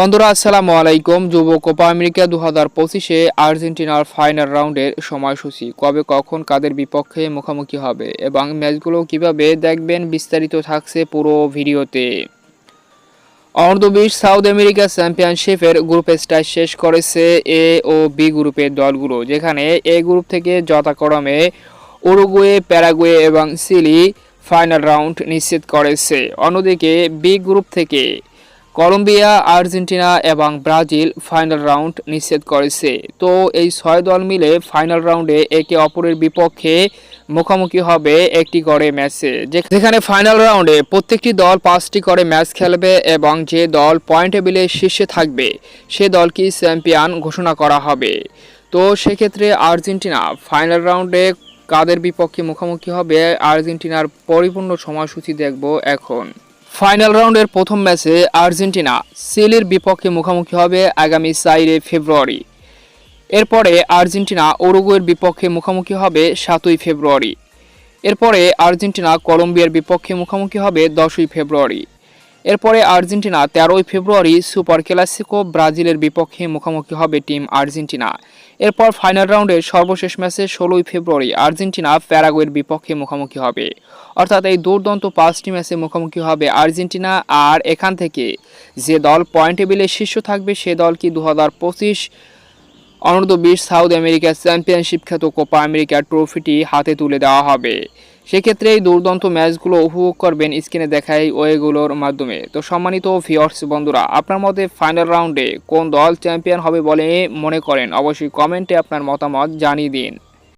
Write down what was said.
বন্ধুরা, আসসালামু আলাইকুম। যুব কোপা আমেরিকা দু হাজার পঁচিশে আর্জেন্টিনার ফাইনাল রাউন্ডের সময়সূচি। কবে কখন কাদের বিপক্ষে মুখোমুখি হবে এবং ম্যাচগুলো কীভাবে দেখবেন বিস্তারিত থাকছে পুরো ভিডিওতে। অনূর্ধ্ব বিশ সাউথ আমেরিকা চ্যাম্পিয়নশিপের গ্রুপ স্টাইল শেষ করেছে এ ও বি গ্রুপের দলগুলো, যেখানে এ গ্রুপ থেকে যথাক্রমে উরুগুয়ে, প্যারাগুয়ে এবং সিলি ফাইনাল রাউন্ড নিশ্চিত করেছে। অন্যদিকে বি গ্রুপ থেকে কলম্বিয়া, আর্জেন্টিনা এবং ব্রাজিল ফাইনাল রাউন্ড নিষেধ করেছে। তো এই ছয় দল মিলে ফাইনাল রাউন্ডে একে অপরের বিপক্ষে মুখোমুখি হবে একটি করে ম্যাচে। যেখানে ফাইনাল রাউন্ডে প্রত্যেকটি দল পাঁচটি করে ম্যাচ খেলবে এবং যে দল পয়েন্ট টেবিলে শীর্ষে থাকবে, সে দলকে চ্যাম্পিয়ন ঘোষণা করা হবে। তো সেক্ষেত্রে আর্জেন্টিনা ফাইনাল রাউন্ডে কাদের বিপক্ষে মুখোমুখি হবে, আর্জেন্টিনার পরিপূর্ণ সময়সূচি দেখব এখন। ফাইনাল রাউন্ডের প্রথম ম্যাচে আর্জেন্টিনা সিলির বিপক্ষে মুখোমুখি হবে আগামী চাইরে ফেব্রুয়ারি। এরপরে আর্জেন্টিনা ওরুগুয়ের বিপক্ষে মুখোমুখি হবে সাতই ফেব্রুয়ারি। এরপরে আর্জেন্টিনা কলম্বিয়ার বিপক্ষে মুখোমুখি হবে দশই ফেব্রুয়ারি। এরপরে আর্জেন্টিনা তেরোই ফেব্রুয়ারি সুপার ক্লাসিকো ব্রাজিলের বিপক্ষে মুখোমুখি হবে টিম আর্জেন্টিনা। এরপর ফাইনাল রাউন্ডের সর্বশেষ ম্যাচে ষোলোই ফেব্রুয়ারি আর্জেন্টিনা প্যারাগুয়ের বিপক্ষে মুখোমুখি হবে। অর্থাৎ এই দুর্দান্ত পাঁচটি ম্যাচে মুখোমুখি হবে আর্জেন্টিনা আর এখান থেকে যে দল পয়েন্ট টেবিলে শীর্ষ থাকবে সে দল কি দু হাজার পঁচিশ অনূর্ধ্ব বিশ সাউথ আমেরিকা চ্যাম্পিয়নশিপ খ্যাত কোপা আমেরিকা ট্রফিটি হাতে তুলে দেওয়া হবে। সেক্ষেত্রে এই দুর্দান্ত ম্যাচগুলো উপভোগ করবেন স্ক্রিনে দেখাই ওয়েগুলোর মাধ্যমে। তো সম্মানিত ভিওর্স বন্ধুরা, আপনার মতে ফাইনাল রাউন্ডে কোন দল চ্যাম্পিয়ন হবে বলে মনে করেন? অবশ্যই কমেন্টে আপনার মতামত জানিয়ে দিন।